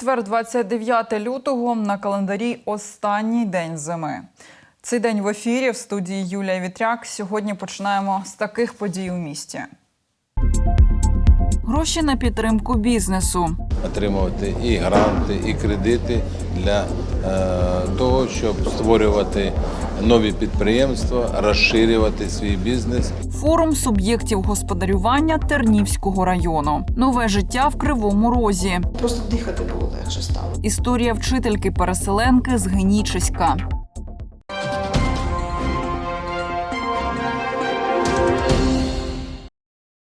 четвер, 29 лютого, на календарі останній день зими. Цей день в ефірі в студії Юлія Вітряк. Сьогодні починаємо з таких подій у місті. Гроші на підтримку бізнесу. отримувати і гранти, і кредити для того, щоб створювати нові підприємства, розширювати свій бізнес. Форум суб'єктів господарювання Тернівського району. Нове життя в Кривому Розі. Просто дихати було легше стало. Історія вчительки-переселенки з Генічеська.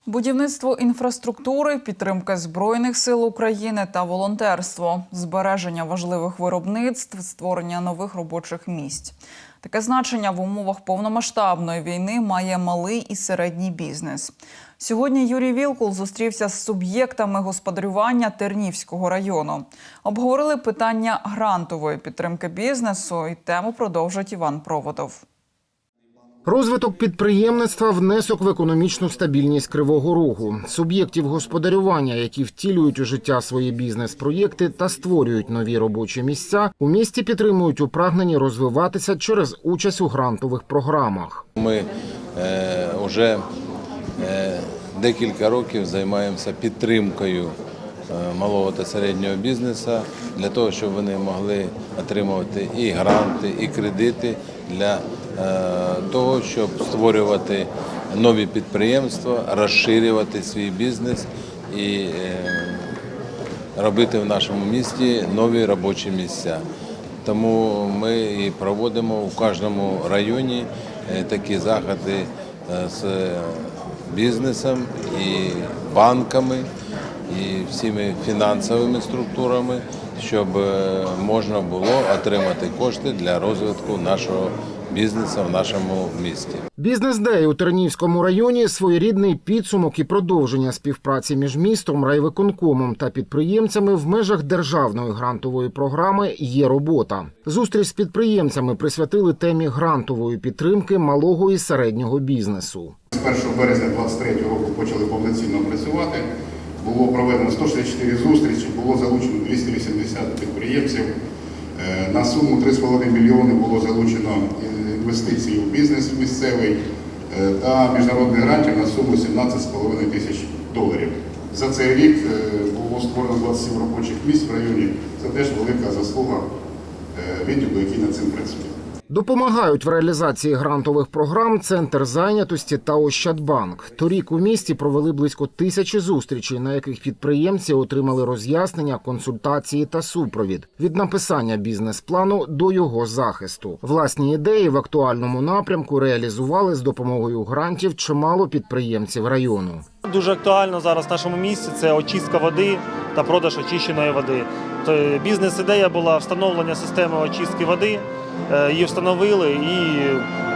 Будівництво інфраструктури, підтримка збройних сил України та волонтерство, збереження важливих виробництв, створення нових робочих місць. Таке значення в умовах повномасштабної війни має малий і середній бізнес. Сьогодні Юрій Вілкул зустрівся з суб'єктами господарювання Тернівського району. Обговорили питання грантової підтримки бізнесу і тему продовжить Іван Проводов. Розвиток підприємництва внесок в економічну стабільність Кривого Рогу, суб'єктів господарювання, які втілюють у життя свої бізнес-проєкти та створюють нові робочі місця, у місті підтримують у прагненні розвиватися через участь у грантових програмах. Ми е, вже е, декілька років займаємося підтримкою е, малого та середнього бізнесу для того, щоб вони могли отримувати і гранти, і кредити для е, того, щоб створювати нові підприємства, розширювати свій бізнес і е, робити в нашому місті нові робочі місця. Тому ми і проводимо у кожному районі е, такі заходи е, з бізнесом і банками, і всіми фінансовими структурами, щоб е, можна було отримати кошти для розвитку нашого бізнесу в нашому місті. Бізнес-дей у Тернівському районі своєрідний підсумок і продовження співпраці між містом, райвиконкомом та підприємцями в межах державної грантової програми є робота. Зустріч з підприємцями присвятили темі грантової підтримки малого і середнього бізнесу. З 1 березня 2023 року почали повноцінно працювати. Було проведено 164 зустрічі, було залучено 280 підприємців. Е, На суму 3,5 мільйони було залучено інвестицій у бізнес місцевий е, та міжнародних грантів на суму 17,5 тисяч доларів. За цей рік е, було створено 27 робочих місць в районі. Це теж велика заслуга е, відділу, який над цим працює. Допомагають в реалізації грантових програм Центр зайнятості та Ощадбанк. Торік у місті провели близько тисячі зустрічей, на яких підприємці отримали роз'яснення, консультації та супровід від написання бізнес-плану до його захисту. Власні ідеї в актуальному напрямку реалізували з допомогою грантів чимало підприємців району. Дуже актуально зараз в нашому місті це очистка води та продаж очищеної води. То Бізнес-ідея була встановлення системи очистки води. Е, Її встановили і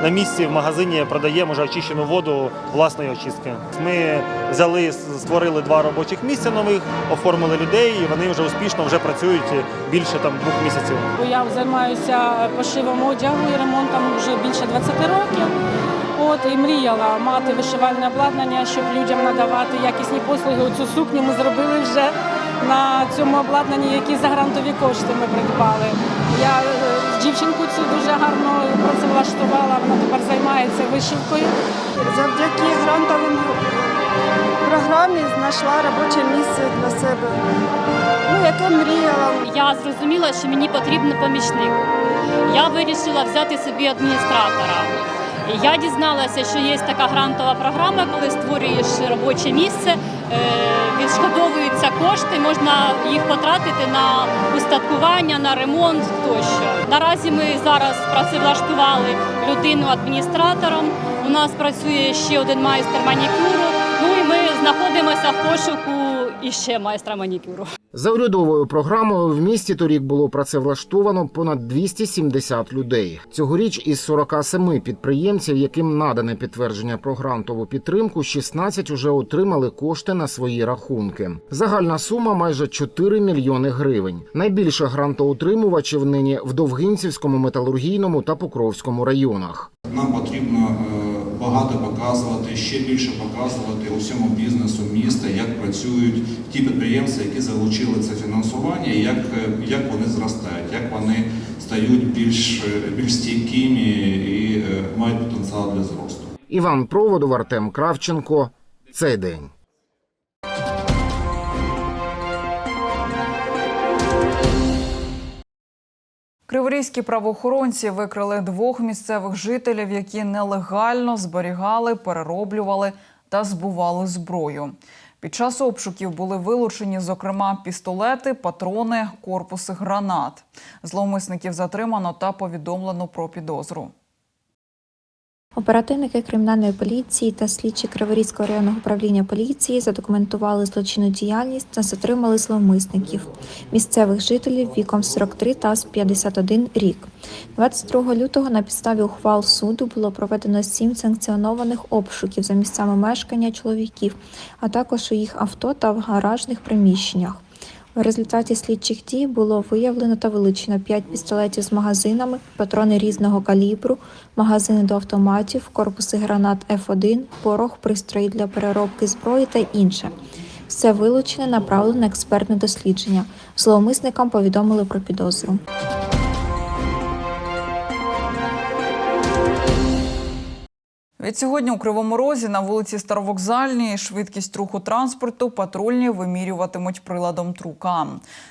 на місці в магазині продаємо вже очищену воду власної очистки. Ми взяли, створили два робочих місця нових, оформили людей, і вони вже успішно вже працюють більше там двох місяців. Я займаюся пошивом одягу і ремонтом вже більше 20 років. От і мріяла мати вишивальне обладнання, щоб людям надавати якісні послуги. Оцю сукню ми зробили вже на цьому обладнанні, які за грантові кошти ми придбали. Я е, дівчинку цю дуже гарно працевлаштувала. Вона тепер займається вишивкою. Завдяки грантовим програмі знайшла робоче місце для себе. Ну, яке мріяла. Я зрозуміла, що мені потрібен помічник. Я вирішила взяти собі адміністратора. Я дізналася, що є така грантова програма, коли створюєш робоче місце, е, відшкодовуються кошти, можна їх потратити на устаткування, на ремонт тощо. Наразі ми зараз працевлаштували людину адміністратором. У нас працює ще один майстер манікюру. Ну і ми знаходимося в пошуку іще майстра манікюру. За урядовою програмою в місті торік було працевлаштовано понад 270 людей. Цьогоріч із 47 підприємців, яким надане підтвердження про грантову підтримку, 16 уже отримали кошти на свої рахунки. Загальна сума майже 4 мільйони гривень. Найбільше грантоутримувачів нині в Довгинцівському, металургійному та Покровському районах. Нам потрібно е, багато показувати, ще більше показувати усьому бізнесу міста, як працюють ті підприємці, які залучили це фінансування, як, е, як вони зростають, як вони стають більш, е, більш стійкими і е, мають потенціал для зросту. Іван Проводов, Артем Кравченко. Цей день. Криворізькі правоохоронці викрили двох місцевих жителів, які нелегально зберігали, перероблювали та збували зброю. Під час обшуків були вилучені, зокрема, пістолети, патрони, корпуси гранат. Зловмисників затримано та повідомлено про підозру. Оперативники кримінальної поліції та слідчі Криворізького районного управління поліції задокументували злочинну діяльність та затримали зловмисників місцевих жителів віком 43 та 51 рік. 22 лютого на підставі ухвал суду було проведено сім санкціонованих обшуків за місцями мешкання чоловіків, а також у їх авто та в гаражних приміщеннях. В результаті слідчих дій було виявлено та вилучено 5 пістолетів з магазинами, патрони різного калібру, магазини до автоматів, корпуси гранат F1, порох, пристрої для переробки зброї та інше. Все вилучене направлено на експертне дослідження. Зловмисникам повідомили про підозру. Відсьогодні у Кривому Розі на вулиці Старовокзальній швидкість руху транспорту патрульні вимірюватимуть приладом трука.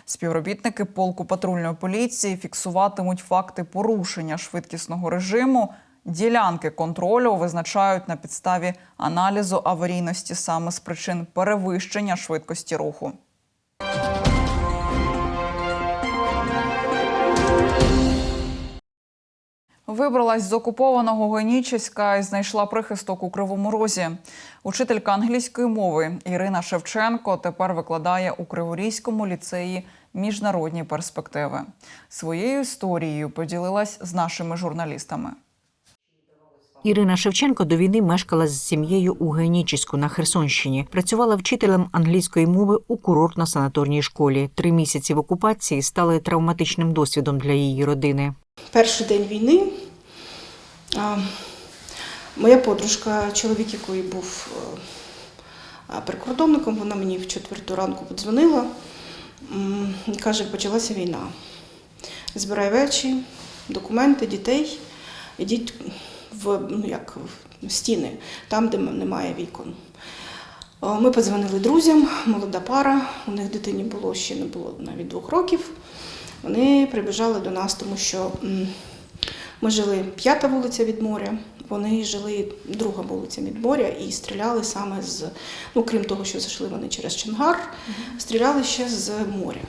Співробітники полку патрульної поліції фіксуватимуть факти порушення швидкісного режиму. Ділянки контролю визначають на підставі аналізу аварійності саме з причин перевищення швидкості руху. Вибралась з окупованого Генічеська і знайшла прихисток у Кривому Розі. Учителька англійської мови Ірина Шевченко тепер викладає у Криворізькому ліцеї міжнародні перспективи. Своєю історією поділилась з нашими журналістами. Ірина Шевченко до війни мешкала з сім'єю у Генічіську на Херсонщині. Працювала вчителем англійської мови у курортно-санаторній школі. Три місяці в окупації стали травматичним досвідом для її родини. Перший день війни моя подружка, чоловік якої був прикордонником, вона мені в четверту ранку подзвонила і каже, почалася війна. Збирай речі, документи, дітей, ідіть в, ну, як, в стіни, там, де немає вікон. Е, Ми подзвонили друзям, молода пара, у них дитині було ще не було навіть двох років. Вони прибіжали до нас, тому що ми жили п'ята вулиця від моря, вони жили друга вулиця від моря і стріляли саме з, ну крім того, що зайшли вони через Чонгар, стріляли ще з моря.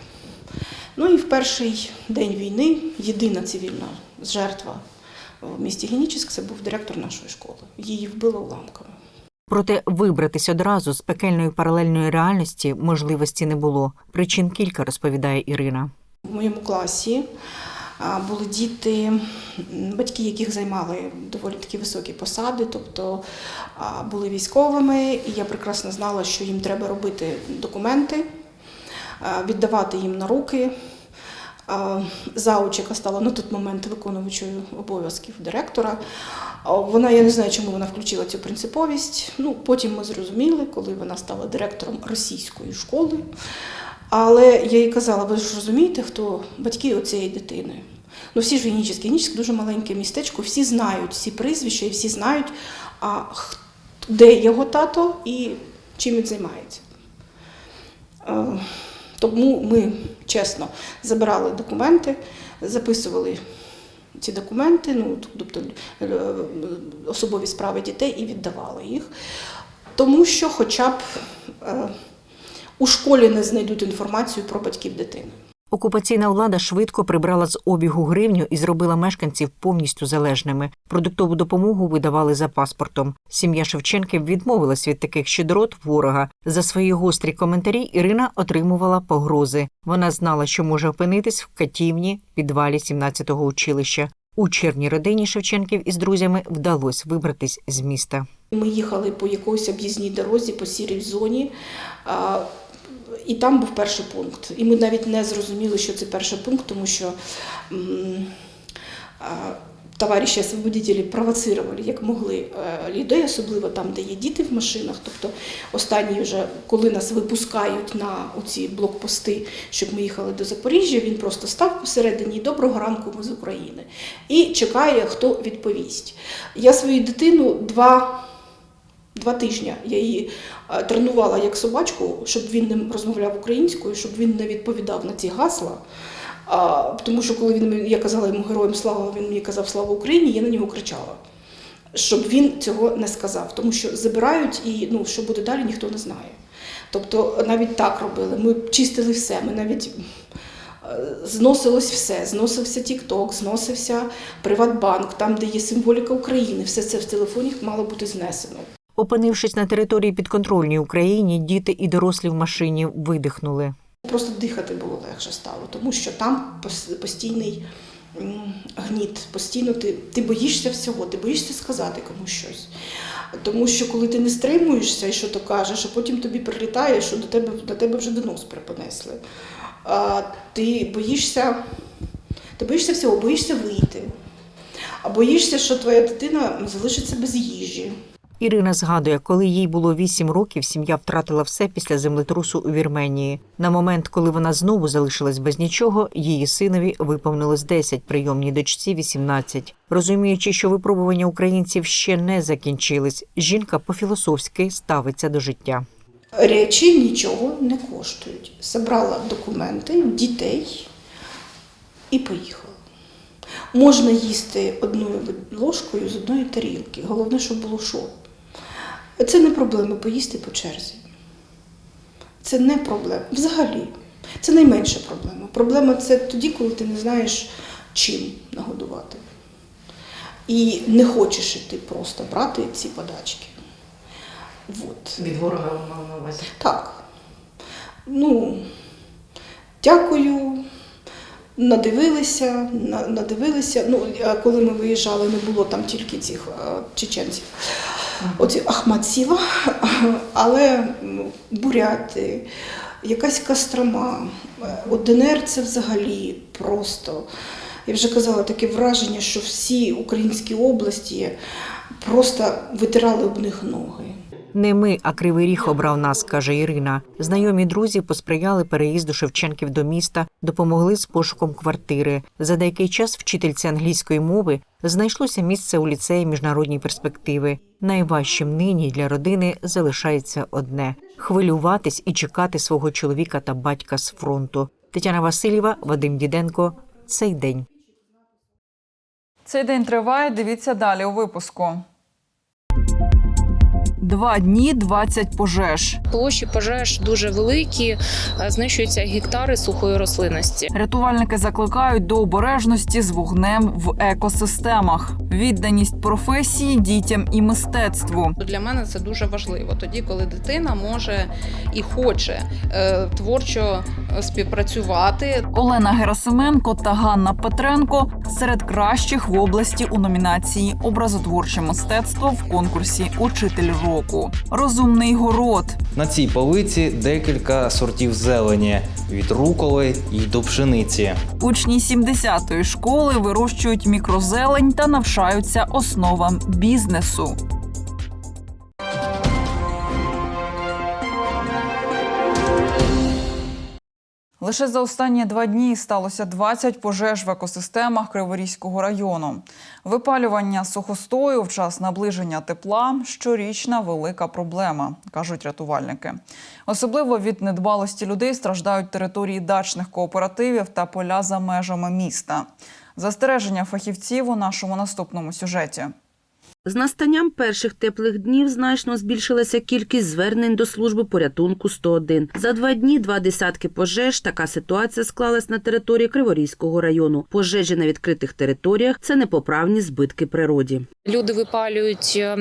Ну і в перший день війни єдина цивільна жертва в місті Генічеськ це був директор нашої школи. Її вбило уламками. Проте вибратись одразу з пекельної паралельної реальності можливості не було. Причин кілька розповідає Ірина. В моєму класі були діти, батьки яких займали доволі такі високі посади, тобто були військовими, і я прекрасно знала, що їм треба робити документи, віддавати їм на руки. Зауч, яка стала на той момент виконувачою обов'язків директора. Вона, я не знаю, чому вона включила цю принциповість. Ну, потім ми зрозуміли, коли вона стала директором російської школи. Але я їй казала, ви ж розумієте, хто батьки оцієї дитини. Ну, всі ж Генічеськ. Генічеськ дуже маленьке містечко, всі знають всі прізвища і всі знають, а, де його тато і чим він займається. Е, Тому ми чесно забирали документи, записували ці документи, ну, тобто е, особові справи дітей і віддавали їх. Тому що хоча б е, у школі не знайдуть інформацію про батьків дитини. Окупаційна влада швидко прибрала з обігу гривню і зробила мешканців повністю залежними. Продуктову допомогу видавали за паспортом. Сім'я Шевченків відмовилась від таких щедрот ворога. За свої гострі коментарі Ірина отримувала погрози. Вона знала, що може опинитись в катівні підвалі 17-го училища. У червні родині Шевченків із друзями вдалося вибратись з міста. Ми їхали по якоїсь об'їзній дорозі, по сірій зоні, і там був перший пункт. І ми навіть не зрозуміли, що це перший пункт, тому що товариші освободителі провоцировали, як могли е, людей, особливо там, де є діти в машинах. Тобто останні вже, коли нас випускають на оці блокпости, щоб ми їхали до Запоріжжя, він просто став посередині доброго ранку ми з України і чекає, хто відповість. Я свою дитину два. Два тижні я її е, тренувала як собачку, щоб він не розмовляв українською, щоб він не відповідав на ці гасла. А, тому що коли він я казала йому героям слава, він мені казав Слава Україні, я на нього кричала, щоб він цього не сказав, тому що забирають і ну, що буде далі, ніхто не знає. Тобто навіть так робили. Ми чистили все, ми навіть е, зносилось все, зносився Тік-Ток, зносився Приватбанк, там, де є символіка України, все це в телефоні мало бути знесено. Опинившись на території підконтрольній Україні, діти і дорослі в машині видихнули. Просто дихати було легше стало, тому що там постійний гніт, постійно ти, ти боїшся всього, ти боїшся сказати комусь щось. Тому що коли ти не стримуєшся і що то кажеш, а потім тобі прилітає, що до тебе, до тебе вже донос припонесли. А, ти боїшся, ти боїшся всього, боїшся вийти. А боїшся, що твоя дитина залишиться без їжі. Ірина згадує, коли їй було 8 років, сім'я втратила все після землетрусу у Вірменії. На момент, коли вона знову залишилась без нічого, її синові виповнилось 10, прийомній дочці 18. Розуміючи, що випробування українців ще не закінчились, жінка по-філософськи ставиться до життя. Речі нічого не коштують. Забрала документи, дітей і поїхала. Можна їсти одною ложкою з одної тарілки. Головне, щоб було що. Це не проблема поїсти по черзі. Це не проблема. Взагалі, це найменша проблема. Проблема це тоді, коли ти не знаєш, чим нагодувати. І не хочеш іти просто брати ці подачки. Вот. Від ворога мав на увазі. Так. Ну, дякую. Надивилися, надивилися. Ну, коли ми виїжджали, не було там тільки цих чеченців. Оці Ахмат Сіла, але буряти, якась Кострома. Е, ДНР це взагалі просто. Я вже казала таке враження, що всі українські області просто витирали об них ноги. Не ми, а кривий ріг обрав нас, каже Ірина. Знайомі друзі посприяли переїзду Шевченків до міста, допомогли з пошуком квартири. За деякий час вчительці англійської мови знайшлося місце у ліцеї міжнародні перспективи. Найважчим нині для родини залишається одне хвилюватись і чекати свого чоловіка та батька з фронту. Тетяна Васильєва, Вадим Діденко. Цей день. Цей день триває. Дивіться далі у випуску. Два дні 20 пожеж. Площі пожеж дуже великі, е, знищуються гектари сухої рослинності. Рятувальники закликають до обережності з вогнем в екосистемах, відданість професії, дітям і мистецтву. Для мене це дуже важливо. Тоді, коли дитина може і хоче е, творчо співпрацювати. Олена Герасименко та Ганна Петренко серед кращих в області у номінації Образотворче мистецтво в конкурсі Учитель року. Розумний город. На цій полиці декілька сортів зелені від руколи й до пшениці. Учні 70-ї школи вирощують мікрозелень та навчаються основам бізнесу. Лише за останні два дні сталося 20 пожеж в екосистемах Криворізького району. Випалювання сухостою в час наближення тепла щорічна велика проблема, кажуть рятувальники. Особливо від недбалості людей страждають території дачних кооперативів та поля за межами міста. Застереження фахівців у нашому наступному сюжеті. З настанням перших теплих днів значно збільшилася кількість звернень до служби порятунку 101. За два дні два десятки пожеж. Така ситуація склалась на території Криворізького району. Пожежі на відкритих територіях це непоправні збитки природі. Люди випалюють е,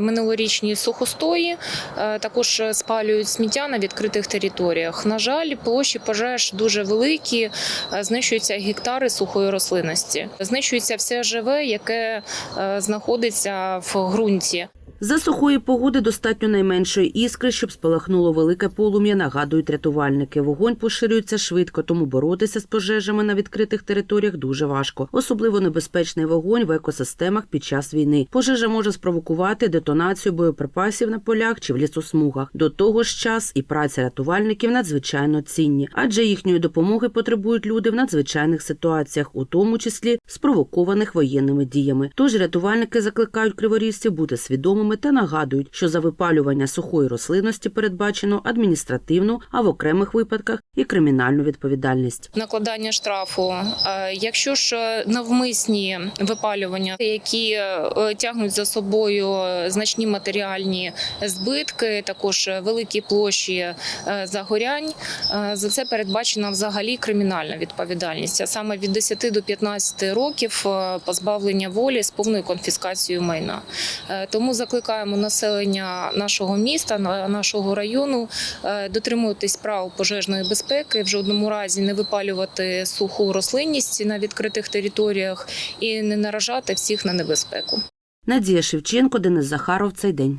минулорічні сухостої, е, також спалюють сміття на відкритих територіях. На жаль, площі пожеж дуже великі, е, знищуються гектари сухої рослинності, знищується все живе, яке е, знаходиться в ґрунті. За сухої погоди достатньо найменшої іскри, щоб спалахнуло велике полум'я, нагадують рятувальники. Вогонь поширюється швидко, тому боротися з пожежами на відкритих територіях дуже важко. Особливо небезпечний вогонь в екосистемах під час війни. Пожежа може спровокувати детонацію боєприпасів на полях чи в лісосмугах. До того ж, час і праця рятувальників надзвичайно цінні, адже їхньої допомоги потребують люди в надзвичайних ситуаціях, у тому числі спровокованих воєнними діями. Тож рятувальники закликають криворізців бути свідомими та нагадують, що за випалювання сухої рослинності передбачено адміністративну, а в окремих випадках і кримінальну відповідальність. накладання штрафу. Е, Якщо ж навмисні випалювання, які е, тягнуть за собою значні матеріальні збитки, також великі площі е, загорянь, за це передбачена взагалі кримінальна відповідальність, а саме від 10 до 15 років позбавлення волі з повною конфіскацією майна. Тому закликаємо населення нашого міста, на- нашого району е, дотримуватись прав пожежної безпеки, в жодному разі не випалювати суху рослинність на відкритих територіях і не наражати всіх на небезпеку. Надія Шевченко, Денис Захаров. Цей день.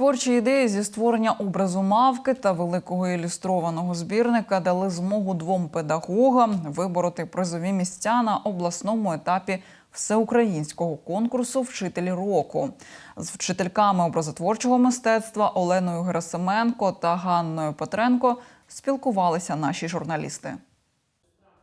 Творчі ідеї зі створення образу мавки та великого ілюстрованого збірника дали змогу двом педагогам вибороти призові місця на обласному етапі всеукраїнського конкурсу Вчителі року з вчительками образотворчого мистецтва Оленою Герасименко та Ганною Петренко спілкувалися наші журналісти.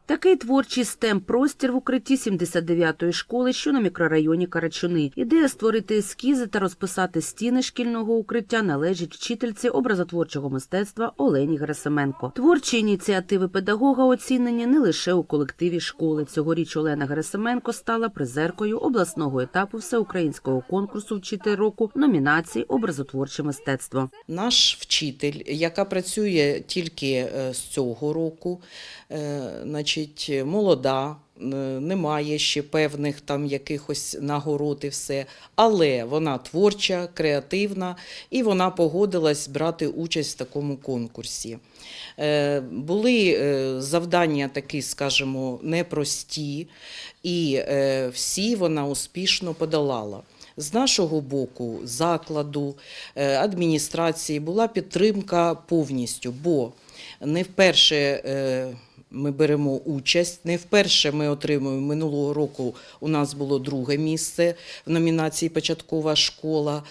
Такий творчий стем простір в укритті 79-ї школи, що на мікрорайоні Карачуни. Ідея створити ескізи та розписати стіни шкільного укриття належить вчительці образотворчого мистецтва Олені Герасименко. Творчі ініціативи педагога оцінені не лише у колективі школи. Цьогоріч Олена Герасименко стала призеркою обласного етапу всеукраїнського конкурсу «Вчитель року номінації образотворче мистецтво. Наш вчитель, яка працює тільки е, з цього року, е, значить, молода, е, немає ще певних там якихось нагород і все, але вона творча, креативна, і вона погодилась брати участь в такому конкурсі. Е, Були е, завдання такі, скажімо, непрості, і всі вона успішно подолала. З нашого боку, закладу, адміністрації була підтримка повністю, бо не вперше ми беремо участь, не вперше ми отримуємо минулого року. У нас було друге місце в номінації Початкова школа.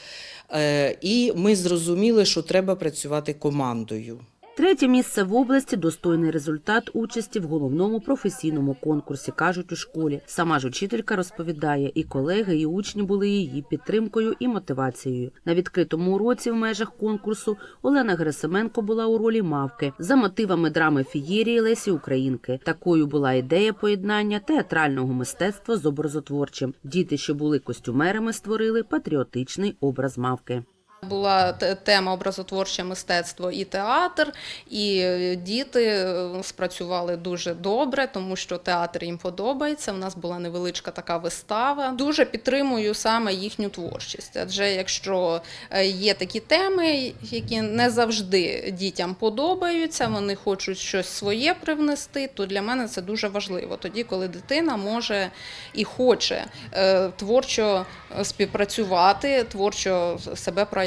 Е, І ми зрозуміли, що треба працювати командою. Третє місце в області достойний результат участі в головному професійному конкурсі, кажуть у школі. Сама ж учителька розповідає, і колеги, і учні були її підтримкою і мотивацією. На відкритому уроці в межах конкурсу Олена Герасименко була у ролі мавки за мотивами драми фієрії Лесі Українки. Такою була ідея поєднання театрального мистецтва з образотворчим. Діти, що були костюмерами, створили патріотичний образ мавки. Була тема образотворче мистецтво і театр, і е, діти е, спрацювали дуже добре, тому що театр їм подобається. У нас була невеличка така вистава. Дуже підтримую саме їхню творчість. Адже якщо е, є такі теми, які не завжди дітям подобаються, вони хочуть щось своє привнести, то для мене це дуже важливо. Тоді, коли дитина може і хоче творчо співпрацювати, творчо себе проявляти.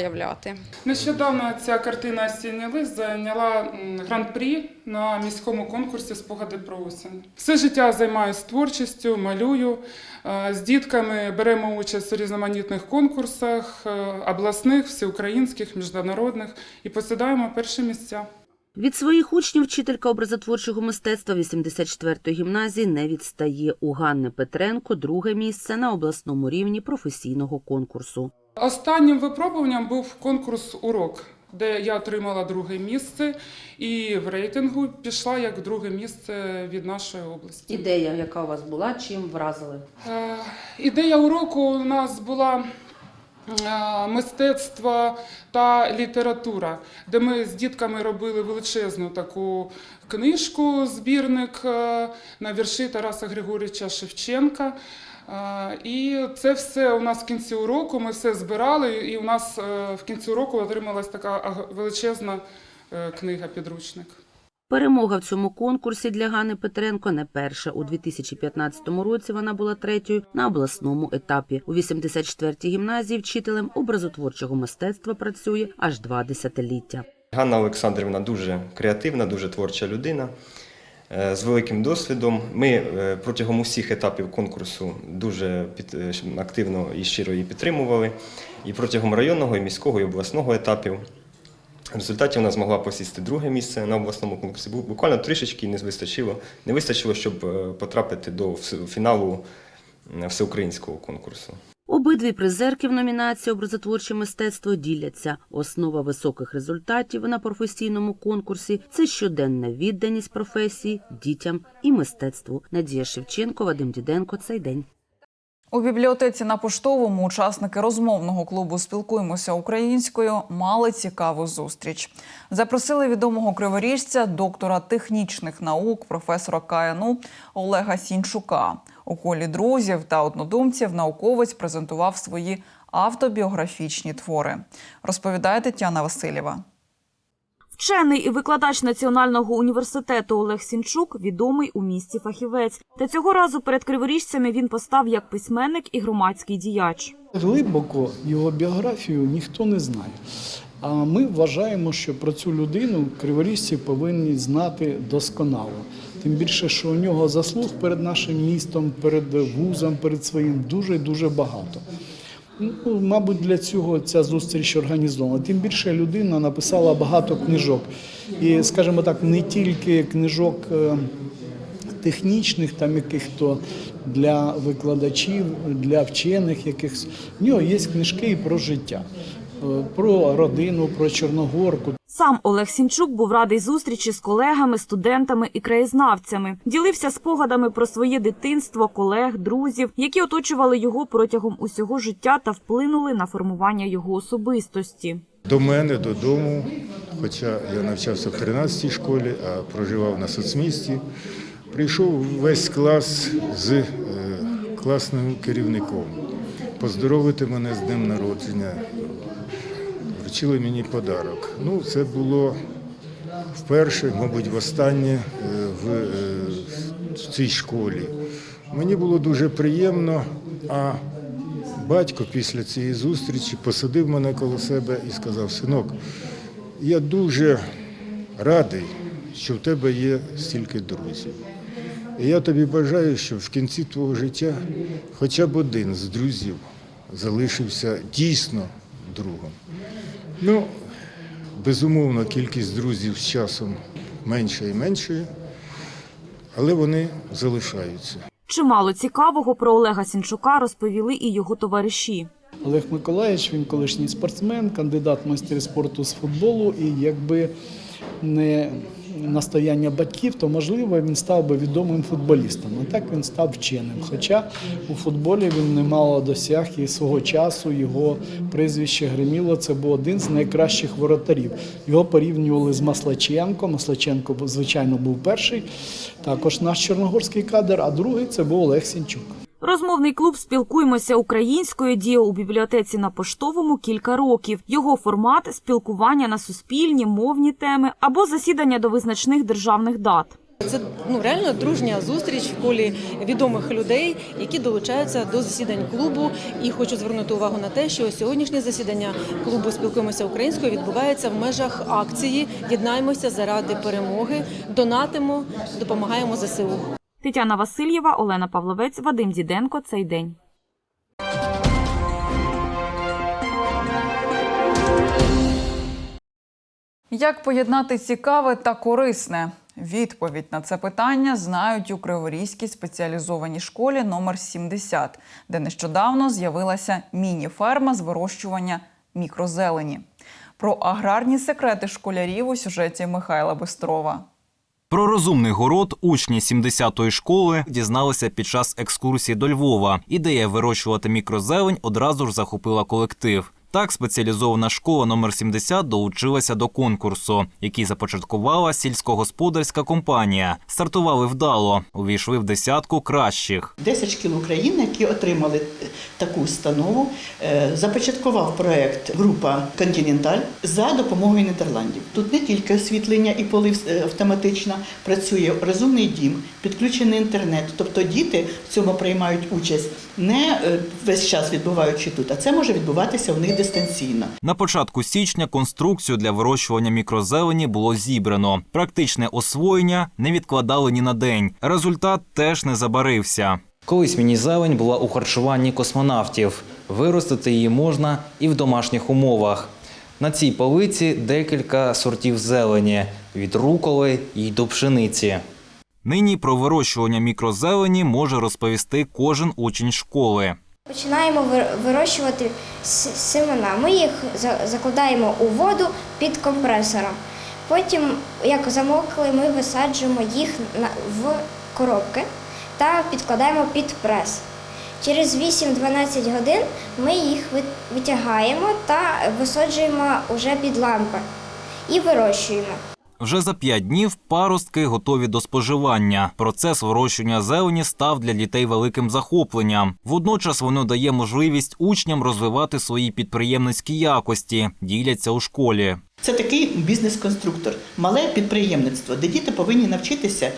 Нещодавно ця картина «Осінній лист» зайняла гран-прі на міському конкурсі Спогади про осінь. Все життя займаюся творчістю, малюю. Е, З дітками беремо участь у різноманітних конкурсах, е, обласних, всеукраїнських, міжнародних і посідаємо перші місця. Від своїх учнів вчителька образотворчого мистецтва 84-ї гімназії не відстає. У Ганни Петренко друге місце на обласному рівні професійного конкурсу. Останнім випробуванням був конкурс урок, де я отримала друге місце, і в рейтингу пішла як друге місце від нашої області. Ідея, яка у вас була, чим вразили? Е, Ідея уроку у нас була е, мистецтво та література, де ми з дітками робили величезну таку книжку, збірник е, на вірші Тараса Григорьовича Шевченка. І це все у нас в кінці уроку. Ми все збирали, і у нас е, в кінці уроку отрималась така величезна е, книга, підручник. Перемога в цьому конкурсі для Гани Петренко не перша. У 2015 році вона була третьою на обласному етапі. У 84-й гімназії вчителем образотворчого мистецтва працює аж два десятиліття. Ганна Олександрівна дуже креативна, дуже творча людина з великим досвідом. Ми е, протягом усіх етапів конкурсу дуже е, активно і щиро її підтримували. І протягом районного, і міського, і обласного етапів. В результаті вона змогла посісти друге місце на обласному конкурсі. Буквально трішечки не вистачило. Не вистачило, щоб е, потрапити до фіналу е, всеукраїнського конкурсу. Обидві призерки в номінації образотворче мистецтво діляться. Основа високих результатів на професійному конкурсі це щоденна відданість професії, дітям і мистецтву. Надія Шевченко, Вадим Діденко. Цей день. У бібліотеці на поштовому учасники розмовного клубу Спілкуємося українською мали цікаву зустріч. Запросили відомого криворіжця, доктора технічних наук, професора КНУ Олега Сінчука. У колі друзів та однодумців науковець презентував свої автобіографічні твори. Розповідає Тетяна Васильєва. Вчений і викладач Національного університету Олег Сінчук відомий у місті фахівець. Та цього разу перед криворіжцями він постав як письменник і громадський діяч. Глибоко його біографію ніхто не знає. А ми вважаємо, що про цю людину криворіжці повинні знати досконало. Тим більше, що у нього заслуг перед нашим містом, перед вузом, перед своїм дуже дуже багато. Ну, мабуть, для цього ця зустріч організована. Тим більше людина написала багато книжок. І, скажімо так, не тільки книжок е, технічних, там яких-то для викладачів, для вчених якихось. В нього є книжки і про життя, про родину, про Чорногорку. Сам Олег Сінчук був радий зустрічі з колегами, студентами і краєзнавцями. Ділився спогадами про своє дитинство, колег, друзів, які оточували його протягом усього життя та вплинули на формування його особистості. До мене додому, хоча я навчався в 13-й школі, а проживав на соцмісті, прийшов весь клас з е, класним керівником. Поздоровити мене з днем народження. Вручили мені подарок. Ну, це було вперше, мабуть, востаннє е, в, е, в цій школі. Мені було дуже приємно, а батько після цієї зустрічі посадив мене коло себе і сказав: синок, я дуже радий, що в тебе є стільки друзів. І я тобі бажаю, щоб в кінці твого життя хоча б один з друзів залишився дійсно другом. Ну, безумовно, кількість друзів з часом менша і меншає, але вони залишаються. Чимало цікавого про Олега Сінчука розповіли і його товариші. Олег Миколаївич, він колишній спортсмен, кандидат в майстри спорту з футболу. І якби не настояння батьків, то можливо він став би відомим футболістом. А так він став вченим. Хоча у футболі він немало досяг і свого часу його прізвище гриміло. Це був один з найкращих воротарів. Його порівнювали з Маслаченко. Маслаченко, звичайно, був перший, також наш чорногорський кадр, а другий це був Олег Сінчук. Розмовний клуб Спілкуємося українською діє у бібліотеці на поштовому кілька років. Його формат спілкування на суспільні, мовні теми або засідання до визначних державних дат. Це ну реально дружня зустріч в колі відомих людей, які долучаються до засідань клубу. І хочу звернути увагу на те, що сьогоднішнє засідання клубу спілкуємося українською відбувається в межах акції Єднаємося заради перемоги, донатимо, допомагаємо ЗСУ. Тетяна Васильєва, Олена Павловець, Вадим Діденко. Цей день. Як поєднати цікаве та корисне? Відповідь на це питання знають у Криворізькій спеціалізованій школі номер 70, де нещодавно з'явилася міні-ферма з вирощування мікрозелені. Про аграрні секрети школярів у сюжеті Михайла Бистрова. Про розумний город учні 70-ї школи дізналися під час екскурсії до Львова. Ідея вирощувати мікрозелень одразу ж захопила колектив. Так, спеціалізована школа номер 70 долучилася до конкурсу, який започаткувала сільськогосподарська компанія. Стартували вдало, увійшли в десятку кращих. 10 шкіл України, які отримали таку установу, е, започаткував проект група Континенталь за допомогою Нідерландів. Тут не тільки освітлення і полив е, автоматична, працює розумний дім, підключений інтернет. Тобто діти в цьому приймають участь не е, весь час відбуваючи тут, а це може відбуватися у них дистанційно. На початку січня конструкцію для вирощування мікрозелені було зібрано. Практичне освоєння не відкладали ні на день. Результат теж не забарився. Колись міні-зелень була у харчуванні космонавтів. Виростити її можна і в домашніх умовах. На цій полиці декілька сортів зелені від руколи й до пшениці. Нині про вирощування мікрозелені може розповісти кожен учень школи. Починаємо вирощувати семена. Ми їх закладаємо у воду під компресором. Потім, як замокли, ми висаджуємо їх в коробки та підкладаємо під прес. Через 8-12 годин ми їх витягаємо та висаджуємо уже під лампи і вирощуємо. Вже за п'ять днів паростки готові до споживання. Процес вирощування зелені став для дітей великим захопленням. Водночас воно дає можливість учням розвивати свої підприємницькі якості, діляться у школі. Це такий бізнес-конструктор, мале підприємництво, де діти повинні навчитися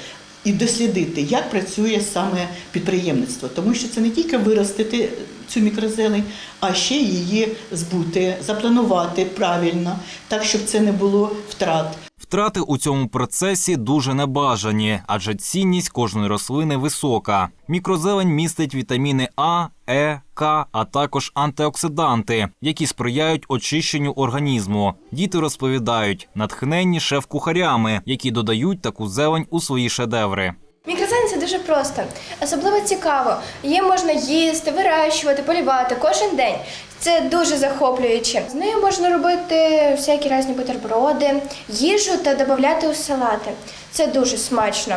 і дослідити, як працює саме підприємництво, тому що це не тільки виростити цю мікрозелень, а ще її збути, запланувати правильно, так щоб це не було втрат. Втрати у цьому процесі дуже небажані, адже цінність кожної рослини висока. Мікрозелень містить вітаміни А, Е, К, а також антиоксиданти, які сприяють очищенню організму. Діти розповідають, натхненні шеф-кухарями, які додають таку зелень у свої шедеври. Мікрозелень це дуже просто, особливо цікаво. Її можна їсти, вирощувати, полівати кожен день. Це дуже захоплююче. З нею можна робити всякі різні бутерброди, їжу та додати у салати. Це дуже смачно.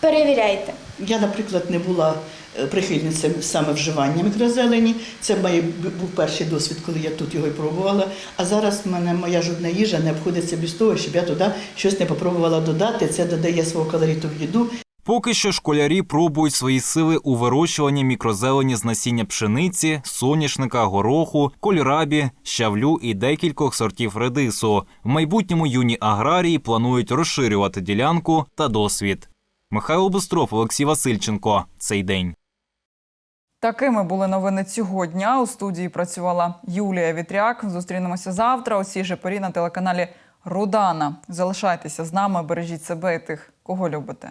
Перевіряйте. Я, наприклад, не була е, прихильницем саме вживання мікрозелені. Це мій був перший досвід, коли я тут його і пробувала. А зараз в мене моя жодна їжа не обходиться без того, щоб я туди щось не попробувала додати. Це додає свого колориту в їду. Поки що школярі пробують свої сили у вирощуванні мікрозелені з насіння пшениці, соняшника, гороху, кольрабі, щавлю і декількох сортів редису. В майбутньому юні аграрії планують розширювати ділянку та досвід. Михайло Бостров, Олексій Васильченко. Цей день. Такими були новини цього дня. У студії працювала Юлія Вітряк. Зустрінемося завтра у цій же порі на телеканалі Рудана. Залишайтеся з нами, бережіть себе і тих, кого любите.